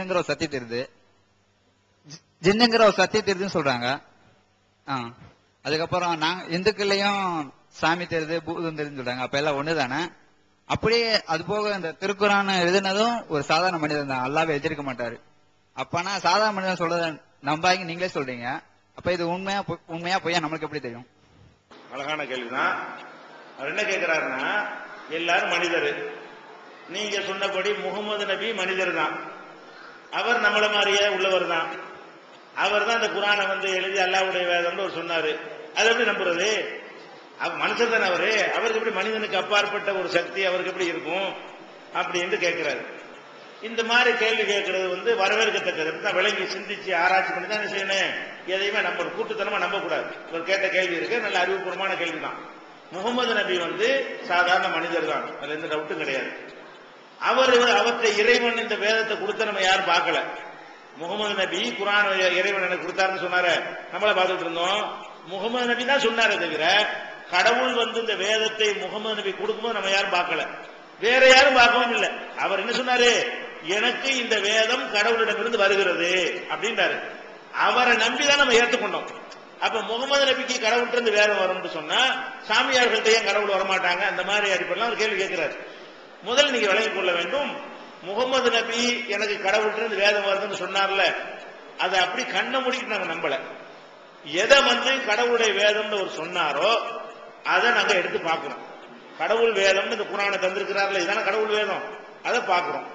ஜின்னுங்கிற ஒரு சத்தியம் இருந்து ஜின்னுங்கிற ஒரு சத்தியம் தெரியுதுன்னு சொல்றாங்க. அதுக்கப்புறம் நாங்க இந்துக்கள்லயும் சாமி தெரியுது பூதம் தெரியுதுன்னு சொல்றாங்க. அப்ப எல்லாம் ஒண்ணுதானே? அப்படியே அது போக இந்த திருக்குறான் எழுதினதும் ஒரு சாதாரண மனிதன் தான். அல்லாவே எழுதிருக்க மாட்டாரு. அப்பனா சாதாரண மனிதன் சொல்றத நம்பாங்க நீங்களே சொல்றீங்க. அப்ப இது உண்மையா உண்மையா பொய்யா நம்மளுக்கு எப்படி தெரியும்? அழகான கேள்விதான். அவர் என்ன கேட்கிறாருன்னா எல்லாரும் மனிதர். நீங்க சொன்னபடி முகமது நபி மனிதர் தான். அவர் நம்மள மாதிரியே உள்ளவர் தான். அவர் தான் அந்த குரானை வந்து எழுதி அல்லாவுடைய வேதம்னு அவர் சொன்னாரு. அது எப்படி நம்புறது? அவர் மனுஷர் தானே அவரு? அவருக்கு எப்படி மனிதனுக்கு அப்பாற்பட்ட ஒரு சக்தி அவருக்கு எப்படி இருக்கும்? அப்படின்னு கேட்கிறாரு. இந்த மாதிரி கேள்வி கேட்கறது வந்து வரவேற்கத்தக்கது. தான் விளங்கி சிந்திச்சு ஆராய்ச்சி பண்ணி தான் என்ன செய்யணும்? எதையுமே நம்ம கூட்டுத்தனமா நம்பக்கூடாது. இவர் கேட்ட கேள்வி இருக்கு. நல்ல அறிவுபூர்வமான கேள்வி தான் முகமது நபி வந்து சாதாரண மனிதர் தான். அதுல எந்த டவுட்டும் கிடையாது. அவர் அவற்றை இறைவன் இந்த வேதத்தை கொடுத்த நம்ம யாரும் பார்க்கல. முகமது நபி குரான் இறைவன் எனக்கு கொடுத்தாருன்னு சொன்னாரு. நம்மள பார்த்துட்டு இருந்தோம். முகமது நபி தான் சொன்னாரு தவிர கடவுள் வந்து இந்த வேதத்தை முகமது நபி கொடுக்கும்போது நம்ம யாரும் பார்க்கல. வேற யாரும் பார்க்கவும் இல்லை. அவர் என்ன சொன்னாரு? எனக்கு இந்த வேதம் கடவுளிடமிருந்து வருகிறது அப்படின்றாரு. அவரை நம்பி தான் நம்ம ஏற்றுக்கொண்டோம். அப்ப முகமது நபிக்கு கடவுள்கிட்ட இருந்து வேதம் வரும்னு சொன்னா சாமியார்கள்ட்ட ஏன் கடவுள் வரமாட்டாங்க? அந்த மாதிரி அடிப்படையில் அவர் கேள்வி கேட்கிறாரு. முதல் நீங்க விளங்கிக் கொள்ள வேண்டும். முகமது நபி எனக்கு கடவுள் வேதம் வருதுன்னு சொன்னார்ல அதை அப்படி கண்ண மூடிட்டு நாங்க நம்பல. எதை வந்து கடவுளுடைய வேதம்னு அவர் சொன்னாரோ அதை நாங்க எடுத்து பார்க்கிறோம் கடவுள் வேதம்னு இந்த குரானை தந்திருக்கிறார்ல இதான கடவுள் வேதம்? அதை பார்க்கிறோம்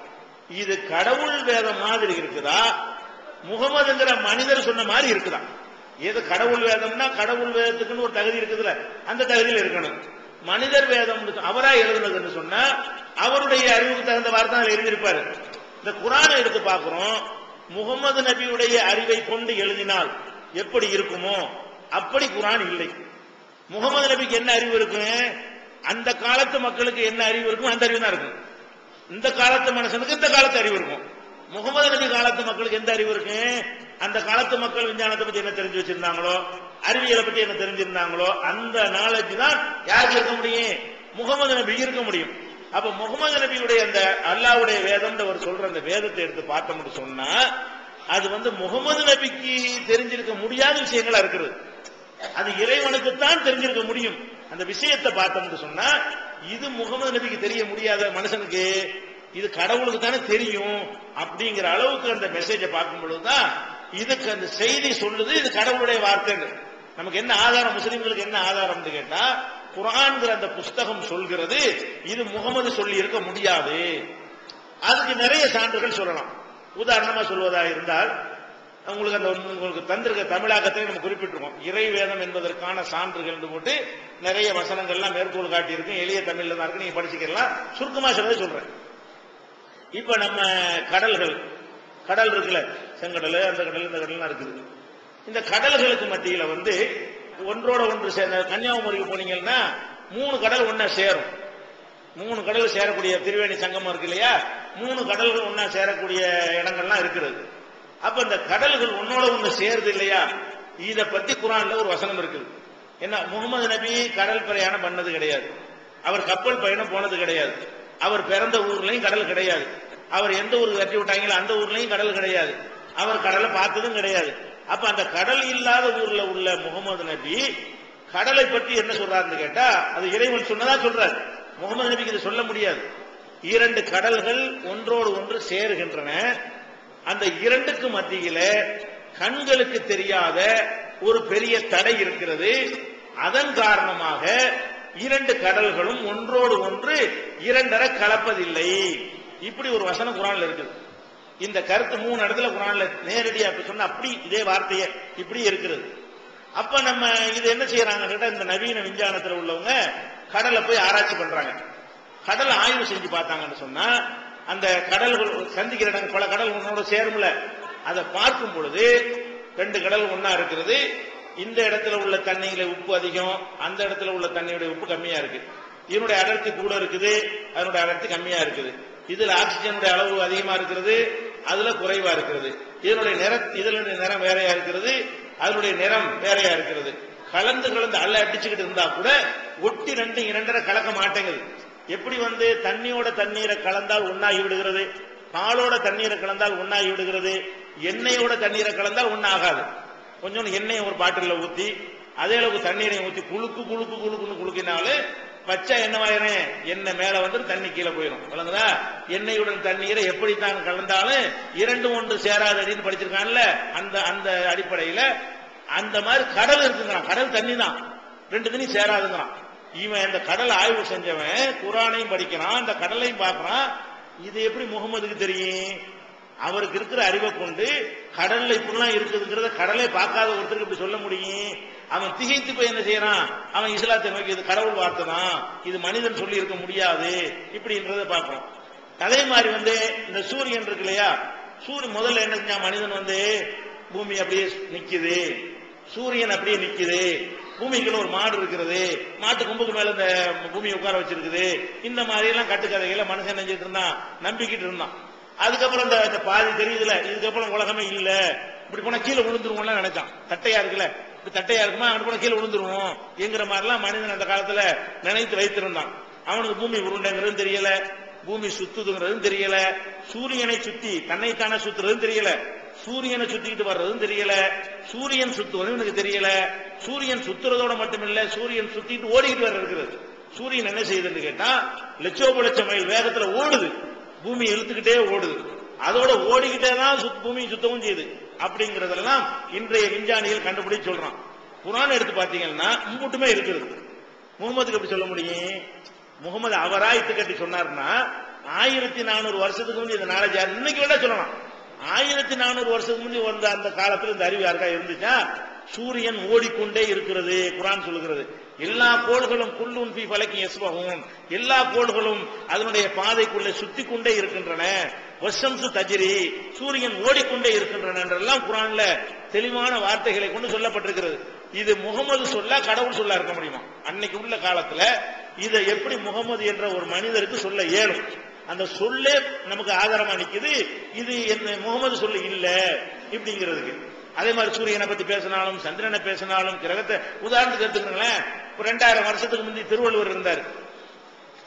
இது கடவுள் வேதம் மாதிரி இருக்குதா? முகமதுங்கிற மனிதர் சொன்ன மாதிரி இருக்குதா? எது கடவுள் வேதம்னா கடவுள் வேதத்துக்குன்னு ஒரு தகுதி இருக்குதுல்ல அந்த தகுதியில் இருக்கணும். மனிதர் வேதம் அவரா எழுதுனதுன்னு சொன்னா அவருடைய அறிவுக்கு தகுந்த வார்த்தை எழுதியிருப்பாரு. இந்த குரானை எடுத்து பார்க்கிறோம். முகமது நபியுடைய அறிவை கொண்டு எழுதினால் எப்படி இருக்குமோ அப்படி குரான் இல்லை. முகமது நபிக்கு என்ன அறிவு இருக்கு? அந்த காலத்து மக்களுக்கு என்ன அறிவு இருக்கும் அந்த அறிவு தான் இருக்கும் இந்த காலத்து மனுஷனுக்கு இந்த காலத்து அறிவு இருக்கும். முகமது நபி காலத்து மக்களுக்கு எந்த அறிவு இருக்கு? அந்த காலத்து மக்கள் விஞ்ஞானத்தை பத்தி என்ன தெரிஞ்சு வச்சிருந்தாங்களோ? அறிவியலை பத்தி என்ன தெரிஞ்சிருந்தாங்களோ அந்த நாலேஜ் தான் யாருக்கு இருக்க முடியும்? முகமது நபி இருக்க முடியும். அப்ப முகமது நபியுடைய அந்த அல்லாவுடைய வேதம் அவர் சொல்ற அந்த வேதத்தை எடுத்து பார்த்தோம்னு சொன்னா அது வந்து முகமது நபிக்கு தெரிஞ்சிருக்க முடியாத விஷயங்களா இருக்கிறது அது இறைவனுக்கு தான் தெரிஞ்சிருக்க முடியும். அந்த விஷயத்தை பார்த்தோம்னு சொன்னா இது முகமது நபிக்கு தெரிய முடியாத மனுஷனுக்கு இது கடவுளுக்கு தானே தெரியும் அப்படிங்கிற அளவுக்கு அந்த மெசேஜை பார்க்கும் பொழுதுதான் இதுக்கு அந்த செய்தி சொல்லுது இது கடவுளுடைய வார்த்தைன்னு. நமக்கு என்ன ஆதாரம் முஸ்லிம்களுக்கு என்ன ஆதாரம்னு கேட்டா குரான்கிற அந்த புஸ்தகம் சொல்கிறது இது முகமது சொல்லி இருக்க முடியாது. அதுக்கு நிறைய சான்றுகள் சொல்லலாம். உதாரணமா சொல்வதா இருந்தால் உங்களுக்கு அந்த உங்களுக்கு தந்திருக்க தமிழாக்கத்திலே நம்ம குறிப்பிட்டிருக்கோம். இறைவேதம் என்பதற்கான சான்றுகள் என்று போட்டு நிறைய வசனங்கள்லாம் மேற்கோள் காட்டியிருக்கும் எளிய தமிழ்ல தான் இருக்கு. நீங்க படிச்சுக்கலாம். சுருக்கமா சொல்றதை சொல்றேன். இப்ப நம்ம கடல்கள் கடல் இருக்குல்ல செங்கடல் அந்த கடல் இந்த கடல்லாம் இருக்குது. இந்த கடல்களுக்கு மத்தியில் வந்து ஒன்றோட ஒன்று சேர்ந்த கன்னியாகுமரிக்கு போனீங்கன்னா மூணு கடல் ஒன்னா சேரும். மூணு கடல் சேரக்கூடிய திருவேணி சங்கமம் இருக்கு இல்லையா? மூணு கடல்கள் ஒன்னா சேரக்கூடிய இடங்கள்லாம் இருக்கிறது. அப்ப இந்த கடல்கள் ஒன்னோட ஒண்ணு சேருது இல்லையா? இத பத்தி குரான்ல ஒரு வசனம் இருக்குது என்ன? முகமது நபி கடல் பிரயாணம் பண்ணது கிடையாது. அவர் கப்பல் பயணம் போனது கிடையாது. அவர் பிறந்த ஊர்லயும் கடல் கிடையாது. அவர் எந்த ஊருக்கு கட்டி விட்டாங்களோ அந்த ஊர்லயும் கடல் கிடையாது. அவர் கடலை பார்த்ததும் கிடையாது. அப்ப அந்த கடல் இல்லாத ஊர்ல உள்ள முகமது நபி கடலை பற்றி என்ன சொல்றாருன்னு கேட்டா அது இறைவன் சொன்னதா சொல்றாரு. முகமது நபிக்கு இது சொல்ல முடியாது. இரண்டு கடல்கள் ஒன்றோடு ஒன்று சேருகின்றன. அந்த இரண்டுக்கு மத்தியில கண்களுக்கு தெரியாத ஒரு பெரிய தடை இருக்கிறது. அதன் காரணமாக இரண்டு கடல்களும் ஒன்றோடு ஒன்று இரண்டரை கலப்பதில்லை. இப்படி ஒரு வசனம் குரான்ல இருக்குது. இந்த கருத்து மூணு இடத்துல குரான்ல நேரடியா அப்படி அப்படி இதே வார்த்தையே இப்படி இருக்கிறது. அப்ப நம்ம இது என்ன செய்யறாங்க கேட்டா இந்த நவீன விஞ்ஞானத்துல உள்ளவங்க கடலை போய் ஆராய்ச்சி பண்றாங்க. கடலை ஆய்வு செஞ்சு பார்த்தாங்கன்னு சொன்னா அந்த கடல்கள் சந்திக்கிற இடம் பல கடல் உன்னோட சேரும்ல. அதை பார்க்கும் பொழுது ரெண்டு கடல் ஒன்னா இருக்கிறது. இந்த இடத்துல உள்ள தண்ணியில உப்பு அதிகம் அந்த இடத்துல உள்ள தண்ணியுடைய உப்பு கம்மியா இருக்கு. இதனுடைய அடர்த்தி கூட இருக்குது அதனுடைய அடர்த்தி கம்மியா இருக்குது. இதுல ஆக்சிஜனுடைய அளவு அதிகமா இருக்கிறது. அதுல குறைவா இருக்கிறது. இதனுடைய நிற இதனுடைய நிறம் வேறையா இருக்கிறது. அதனுடைய நிறம் வேறையா இருக்கிறது. கலந்து கலந்து அல்ல அடிச்சுக்கிட்டு இருந்தா கூட ஒட்டி ரெண்டு இரண்டரை கலக்க மாட்டேங்குது. எப்படி வந்து தண்ணியோட தண்ணீரை கலந்தால் ஒன்னாகி விடுகிறது? பாலோட தண்ணீரை கலந்தால் ஒண்ணாகி விடுகிறது. எண்ணெயோட தண்ணீரை கலந்தால் ஒண்ணாகாது. கொஞ்சம் எண்ணெயை ஒரு பாட்டில ஊத்தி அதே அளவுக்கு தண்ணீரை ஊத்தி குளுக்கு குளுக்கு குளுக்குன்னு குழுக்கினாலும் வச்சா என்னவாயிரும் எண்ணெய் மேல வந்து தண்ணி கீழே போயிடும். விளங்குதா? எண்ணெயுடன் தண்ணீரை எப்படித்தான் கலந்தாலும் இரண்டு ஒன்று சேராதடின்னு படிச்சிருக்கான்ல அந்த அந்த அடிப்படையில அந்த மாதிரி கடல் இருக்குங்கிறான். கடல் தண்ணி தான் ரெண்டு தண்ணி சேராதுங்கிறான். இவன் இந்த கடல் ஆய்வு செஞ்சவன் குரானையும் படிக்கிறான் அந்த கடலையும் பார்க்கறான். இது எப்படி முகமதுக்கு தெரியும்? அவருக்கு இருக்கிற அறிவை கொண்டு கடல்ல இப்படிலாம் இருக்குதுங்கிறத கடலே பார்க்காத ஒருத்தருக்கு இப்படி சொல்ல முடியும். அவன் திகைத்து போய் என்ன செய்யறான்? அவன் இஸ்லாத்தை நோக்கி இது கடவுள் வார்த்தை தான் இது மனிதன் சொல்லி இருக்க முடியாது இப்படின்றத பார்க்கிறோம் அதே மாதிரி வந்து இந்த சூரியன் இருக்கு இல்லையா? சூரியன் முதல்ல என்ன செஞ்சா மனிதன் வந்து பூமி அப்படியே நிக்குது. சூரியன் அப்படியே நிக்குது. பூமிக்குள்ள ஒரு மாடு இருக்கிறது. மாட்டு கொம்புக்கு மேல இந்த பூமி உட்கார வச்சிருக்குது. இந்த மாதிரி எல்லாம் கட்டுக்கதைகளை மனுஷன் நினைச்சிட்டு இருந்தான்? நம்பிக்கிட்டு இருந்தான். அதுக்கப்புறம் இந்த இந்த பாதி தெரியுதுல. இதுக்கப்புறம் உலகமே இல்ல. இப்படி போனா கீழே விழுந்துருவோம்லாம் நினைச்சான். தட்டையா இருக்குல்ல. இப்படி தட்டையா இருக்குமா? அங்க போனா கீழே விழுந்துருவோம். என்கிற மாதிரிலாம் மனிதன் அந்த காலத்துல நினைத்து வைத்திருந்தான். அவனுக்கு பூமி உருண்டைங்கிறது தெரியல. பூமி சுத்துதுங்கிறதும் தெரியல. சூரியனை சுத்தி தன்னைத்தானே சுத்துறதும் தெரியல. சூரியனை சுத்திக்கிட்டு வர்றதும் தெரியல. சூரியன் சுத்துவதும் எனக்கு தெரியல. சூரியன் சுத்துறதோட மட்டுமில்ல சூரியன் சுத்திட்டு ஓடிக்கிட்டு வர இருக்கிறது சூரியன் என்ன செய்யுதுன்னு கேட்டா லட்சோப லட்சம் மைல் வேகத்துல ஓடுது. பூமி இழுத்துக்கிட்டே ஓடுது. அதோட ஓடிக்கிட்டே தான் சுத்- பூமி சுத்தமும் செய்யுது. அப்படிங்கறதெல்லாம் இன்றைய விஞ்ஞானிகள் கண்டுபிடிச்சு சொல்றான். குரான் எடுத்து பாத்தீங்கன்னா மும்முட்டுமே இருக்குது முகமதுக்கு எப்படி சொல்ல முடியும்? முகமது அவரா இத்து கட்டி சொன்னார்னா ஆயிரத்தி நானூறு வருஷத்துக்கு முந்தைய இந்த நாலேஜ் யார்? இன்னைக்கு வேணா சொல்லலாம். ஆயிரத்தி நானூறு வருஷத்துக்கு முந்தைய வந்த அந்த காலத்துல இந்த அறிவு யாருக்கா இருந்துச்சா? சூரியன் ஓடிக்கொண்டே இருக்கிறது குரான் சொல்லுகிறது. எல்லா கோள்களும் குல்லுன் பி ஃபலக்கி எஸ்வகும் எல்லா கோள்களும் அதனுடைய பாதைக்குள்ளே சுத்தி கொண்டே இருக்கின்றன. வசம்சு தஜிரி சூரியன் ஓடிக்கொண்டே இருக்கின்றன என்றெல்லாம் குரான்ல தெளிவான வார்த்தைகளை கொண்டு சொல்லப்பட்டிருக்கிறது. இது முகமது சொல்ல கடவுள் சொல்ல இருக்க முடியுமா? அன்னைக்கு உள்ள காலத்துல இதை எப்படி முகமது என்ற ஒரு மனிதருக்கு சொல்ல இயலும்? அந்த சொல்லே நமக்கு ஆதாரமா நிக்குது. இது என்ன முகமது சொல்லு இல்ல இப்படிங்கிறதுக்கு. அதே மாதிரி சூரியனை பத்தி பேசினாலும் சந்திரனை பேசினாலும் கிரகத்தை உதாரணத்துக்கு எடுத்துக்கோங்களேன். ஒரு ரெண்டாயிரம் வருஷத்துக்கு முந்தி திருவள்ளுவர் இருந்தார்.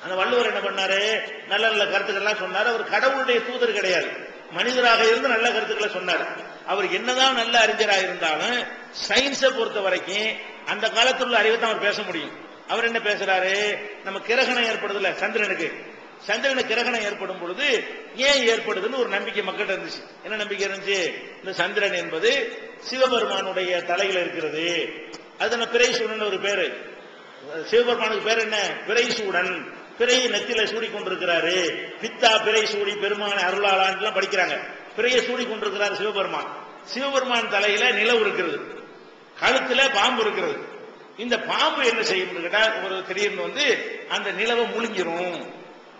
அந்த வள்ளுவர் என்ன பண்ணாரு? நல்ல நல்ல கருத்துக்கள்லாம் சொன்னார். அவர் கடவுளுடைய தூதர் கிடையாது. மனிதராக இருந்து நல்ல கருத்துக்களை சொன்னார். அவர் என்னதான் நல்ல அறிஞராக இருந்தாலும் சயின்ஸை பொறுத்த வரைக்கும் அந்த காலத்தில் உள்ள அறிவை தான் அவர் பேச முடியும். அவர் என்ன பேசுறாரு? நம்ம கிரகணம் ஏற்படுதுல சந்திரனுக்கு. சந்திரன கிரகணம் ஏற்படும் பொழுது ஏன் ஏற்படுதுன்னு ஒரு நம்பிக்கை மக்கள்கிட்ட இருந்துச்சு. என்ன நம்பிக்கை இருந்துச்சு? இந்த சந்திரன் என்பது சிவபெருமானுடைய தலையில இருக்கிறது. அது பிறை சூழன் ஒரு பேரு. சிவபெருமானுக்கு பேர் என்ன? பிறை சூடன். பிறையை நெத்தில சூடி கொண்டிருக்கிறாரு பித்தா பிறை சூடி பெருமான அருளாளான் படிக்கிறாங்க. பிறையை சூடி கொண்டிருக்கிறார் சிவபெருமான். சிவபெருமான் தலையில நிலவு இருக்கிறது. கழுத்துல பாம்பு இருக்கிறது. இந்த பாம்பு என்ன செய்யும் கேட்டா ஒரு திடீர்னு வந்து அந்த நிலவை முழுங்கிரும்.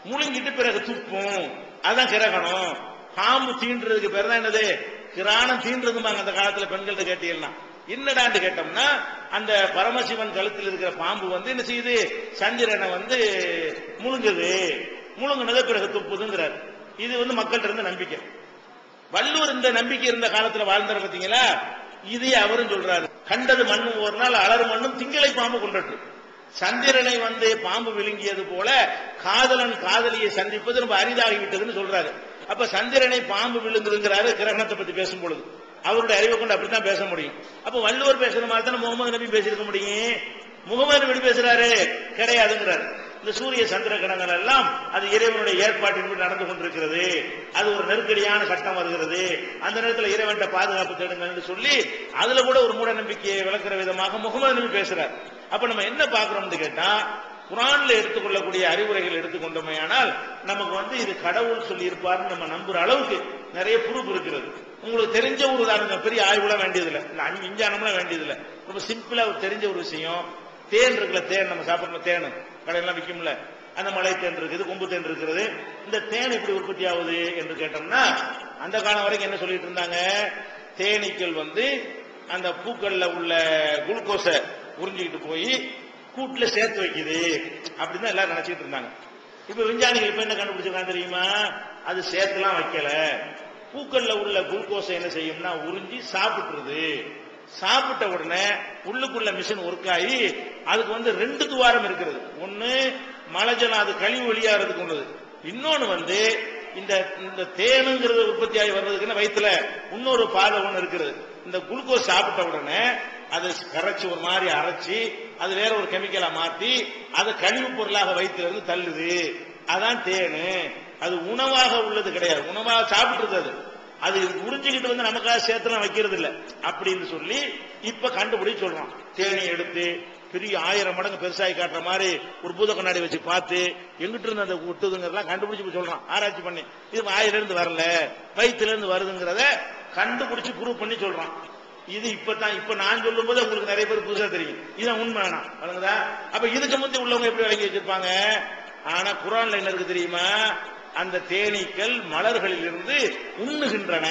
முழுங்கிட்டு பிறகு துப்பும். அதான் கிரகணம். பாம்பு தீண்டுறதுக்கு பேர் தான் என்னது? கிராணம் தீண்டுறதுமாங்க அந்த காலத்துல பெண்கள்ட்ட கேட்டீங்கன்னா. என்னடான்னு கேட்டோம்னா அந்த பரமசிவன் கழுத்தில் இருக்கிற பாம்பு வந்து என்ன செய்யுது? சந்திரனை வந்து முழுங்குது. முழுங்குனதை பிறகு துப்புதுங்கிறார். இது வந்து மக்கள்கிட்ட இருந்த நம்பிக்கை. வள்ளுவர் இந்த நம்பிக்கை இருந்த காலத்துல வாழ்ந்தார் பாத்தீங்களா இதே அவரும் சொல்றாரு. கண்டது மண்ணும் ஒரு நாள் அலறு மண்ணும் திங்களை பாம்பு கொண்டட்டு சந்திரனை வந்து பாம்பு விழுங்கியது போல காதலன் காதலியை சந்திப்பது ரொம்ப அரிதாகிவிட்டதுன்னு சொல்றாரு. அப்ப சந்திரனை பாம்பு விழுங்குதுங்கிறாரு கிரகணத்தை பத்தி பேசும் பொழுது அவருடைய அறிவை கொண்டு அப்படித்தான் பேச முடியும். அப்ப வள்ளுவர் பேசுற மாதிரி தானே முகமது நபி பேசியிருக்க முடியும்? முகமது நபி பேசுறாரு? கிடையாதுங்கிறாரு. இந்த சூரிய சந்திர கிரகங்கள் எல்லாம் அது இறைவனுடைய ஏற்பாட்டின்படி நடந்து கொண்டிருக்கிறது. அது ஒரு நெருக்கடியான சட்டம் வருகிறது. அந்த நேரத்தில் இறைவன்ட்ட பாதுகாப்பு தேடுங்கள்னு சொல்லி அதுல கூட ஒரு மூட நம்பிக்கையை விளக்குற விதமாக முகமது நபி பேசுறார். அப்ப நம்ம என்ன பாக்குறோம்னு கேட்டா குரான்ல எடுத்துக்கொள்ளக்கூடிய அறிவுரைகள் எடுத்துக்கொண்டோமையானால் நமக்கு வந்து இது கடவுள் சொல்லி இருப்பாருன்னு நம்ம நம்புற அளவுக்கு நிறைய புரூப் இருக்கிறது. உங்களுக்கு தெரிஞ்ச ஒரு உதாரணம் பெரிய ஆய்வுலாம் வேண்டியதில்லை. இல்ல அஞ்சு விஞ்ஞானம்லாம் வேண்டியதில்லை. ரொம்ப சிம்பிளா தெரிஞ்ச ஒரு விஷயம். தேன் இருக்குல்ல தேன் நம்ம சாப்பிடுற தேன். கடையெல்லாம் விற்கும்ல அந்த மலை தேன் இருக்குது கொம்பு தேன் இருக்கிறது இந்த தேன் எப்படி உற்பத்தி ஆகுது என்று கேட்டோம்னா அந்த காலம் வரைக்கும் என்ன சொல்லிட்டு இருந்தாங்க? தேனீக்கள் வந்து அந்த பூக்கள்ல உள்ள குளுக்கோஸை உறிஞ்சிக்கிட்டு போய் கூட்டுல சேர்த்து வைக்குது. அப்படின்னு தான் எல்லாரும் நினைச்சிட்டு இருந்தாங்க. இப்ப விஞ்ஞானிகள் இப்ப என்ன கண்டுபிடிச்சிருக்காங்க தெரியுமா? அது சேர்த்துலாம் வைக்கல. பூக்கள்ல உள்ள குளுக்கோஸை என்ன செய்யும்னா உறிஞ்சி சாப்பிட்டுருது. சாப்பிட்ட உடனே உள்ளுக்குள்ள மிஷின் ஒர்க் ஆகி அதுக்கு வந்து ரெண்டு துவாரம் இருக்கிறது. ஒன்னு மலஜலம் அது கழிவு வெளியாகிறதுக்கு உள்ளது. இன்னொன்னு வந்து இந்த இந்த தேனுங்கிறது உற்பத்தி ஆகி வர்றதுக்குன்னு வயிற்றுல இன்னொரு பாதை ஒண்ணு இருக்குது. இந்த குளுக்கோஸ் சாப்பிட்ட உடனே அதை கரைச்சி ஒரு மாதிரி அரைச்சி அது வேற ஒரு கெமிக்கலா மாத்தி அதை கழிவுப் பொருளாக வயிற்றுலேருந்து தள்ளுது. அதான் தேனு. அது உணவாக உள்ளது கிடையாது. உணவாக சாப்பிட்டுருது அது. அது உறிஞ்சிக்கிட்டு வந்து நமக்காக சேர்த்துலாம் வைக்கிறது இல்ல அப்படின்னு சொல்லி இப்ப கண்டுபிடிச்சு சொல்றான். தேனி எடுத்து பெரிய ஆயிரம் மடங்கு பெருசாகி காட்டுற மாதிரி ஒரு பூத கண்ணாடி வச்சு பார்த்து எங்கிட்ட இருந்து அந்த ஒட்டுதுங்கிறதெல்லாம் கண்டுபிடிச்சு இப்ப சொல்றான். ஆராய்ச்சி பண்ணி. இது வாயில இருந்து வரல. வயிற்றுல இருந்து வருதுங்கிறத கண்டுபிடிச்சு ப்ரூவ் பண்ணி சொல்றான். இது இப்பதான் இப்ப நான் சொல்லும் போது உங்களுக்கு நிறைய பேர் புதுசா தெரியும். இதான் உண்மை வேணாம். வழங்குதா அப்ப இதுக்கு முந்தி உள்ளவங்க எப்படி விளங்கி வச்சிருப்பாங்க? ஆனா குரான்ல என்ன இருக்கு தெரியுமா? அந்த தேனீக்கள் மலர்களில் இருந்து உண்ணுகின்றன.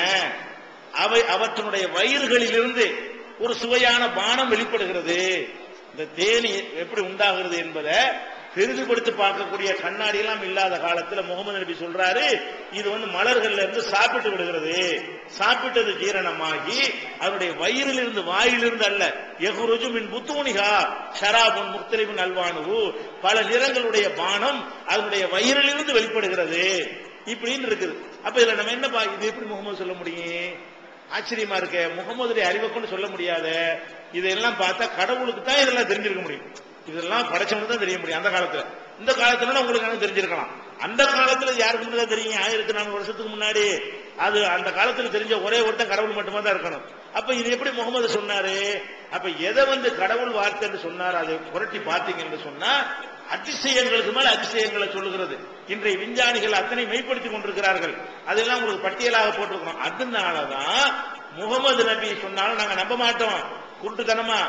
அவை அவற்றினுடைய வயிறுகளிலிருந்து ஒரு சுவையான பானம் வெளிப்படுகிறது. இந்த தேனி எப்படி உண்டாகிறது என்பதை பெரிதுபடுத்தி பார்க்கக்கூடிய கண்ணாடி எல்லாம் இல்லாத காலத்துல முகமது நபி சொல்றாரு இது வந்து மலர்கள்ல இருந்து சாப்பிட்டு விடுகிறது. சாப்பிட்டது ஜீரணமாகி அதனுடைய வயிறிலிருந்து வாயிலிருந்து அல்ல. எகுருஜு மின் புத்தூனிகா ஷராபுன் முக்தலிபின் அல்வானு பல நிறங்களுடைய பானம் அதனுடைய வயிறிலிருந்து வெளிப்படுகிறது. இப்படின்னு இருக்குது. அப்ப இதுல நம்ம என்ன இது எப்படி முகமது சொல்ல முடியும்? ஆச்சரியமா இருக்க. முகமதுடைய அறிவை கொண்டு சொல்ல முடியாத. இதெல்லாம் பார்த்தா கடவுளுக்கு தான் இதெல்லாம் தெரிஞ்சிருக்க முடியும். இதெல்லாம் படைச்சவனுக்கு தான் தெரிய முடியும். அந்த காலத்துல. இந்த காலத்துல உங்களுக்கு எனக்கு தெரிஞ்சிருக்கலாம். அந்த காலத்துல யாருக்கு முன்னாடி தெரியும்? ஆயிரத்தி நானூறு வருஷத்துக்கு முன்னாடி. அது அந்த காலத்துக்கு தெரிஞ்ச ஒரே ஒருத்தன் கடவுள் மட்டுமா தான் இருக்கணும். அப்ப இது எப்படி முகமது சொன்னாரு? அப்ப எதை வந்து கடவுள் வார்த்தைன்னு சொன்னார் அதை புரட்டி பார்த்தீங்கன்னு சொன்னா அதிசயங்களுக்கு மேல அதிசயங்களை சொல்லுகிறது. இன்றைய விஞ்ஞானிகள் அத்தனை மெய்ப்படுத்திக் கொண்டிருக்கிறார்கள். அதெல்லாம் உங்களுக்கு பட்டியலாக போட்டிருக்கிறோம். அதனாலதான் முகமது நபி சொன்னாலும் நாங்க நம்ப மாட்டோம். குருட்டுத்தனமா.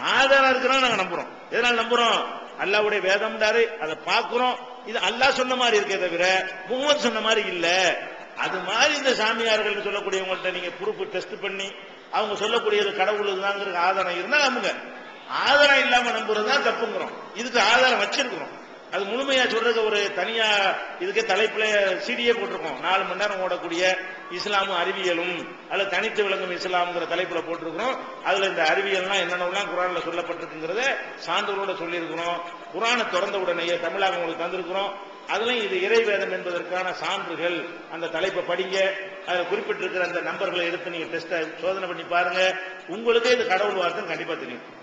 ஆதாரம் இருக்கிறோம் நாங்க நம்புறோம். எதனால நம்புறோம்? அல்லாவுடைய வேதம்டாரு அதை பார்க்கிறோம். இது அல்லாஹ் சொன்ன மாதிரி இருக்கே தவிர முகமது சொன்ன மாதிரி இல்லை. அது மாதிரி இந்த சாமியார்கள் சொல்லக்கூடியவங்கள்ட்ட நீங்க ப்ரூஃப் டெஸ்ட் பண்ணி அவங்க சொல்லக்கூடியது கடவுள் தாங்கிற ஆதாரம் இருந்தா நம்புங்க. ஆதாரம் இல்லாம நம்புறது தான் தப்புங்கிறோம். இதுக்கு ஆதாரம் வச்சிருக்கிறோம். அது முழுமையா சொல்றது ஒரு தனியா இதுக்கு தலைப்புல சிடியே போட்டிருக்கோம். நாலு மணி நேரம் ஓடக்கூடிய இஸ்லாமும் அறிவியலும் அல்லது தனித்து விளங்கும் இஸ்லாம்ங்கிற தலைப்புல போட்டிருக்கிறோம். அதுல இந்த அறிவியல்லாம் என்னென்னலாம் குரான்ல சொல்லப்பட்டிருக்குங்கிறத சான்றோரோட சொல்லியிருக்கிறோம். குரானை திறந்த உடனேயே தமிழாக உங்களுக்கு தந்திருக்கிறோம். அதுலயும் இது இறைவேதம் என்பதற்கான சான்றுகள். அந்த தலைப்பை படிங்க. அதில் குறிப்பிட்டிருக்கிற அந்த நம்பர்களை எடுத்து நீங்க டெஸ்ட் சோதனை பண்ணி பாருங்க. உங்களுக்கே இது கடவுள் வார்த்தை கண்டிப்பா தெரியும்.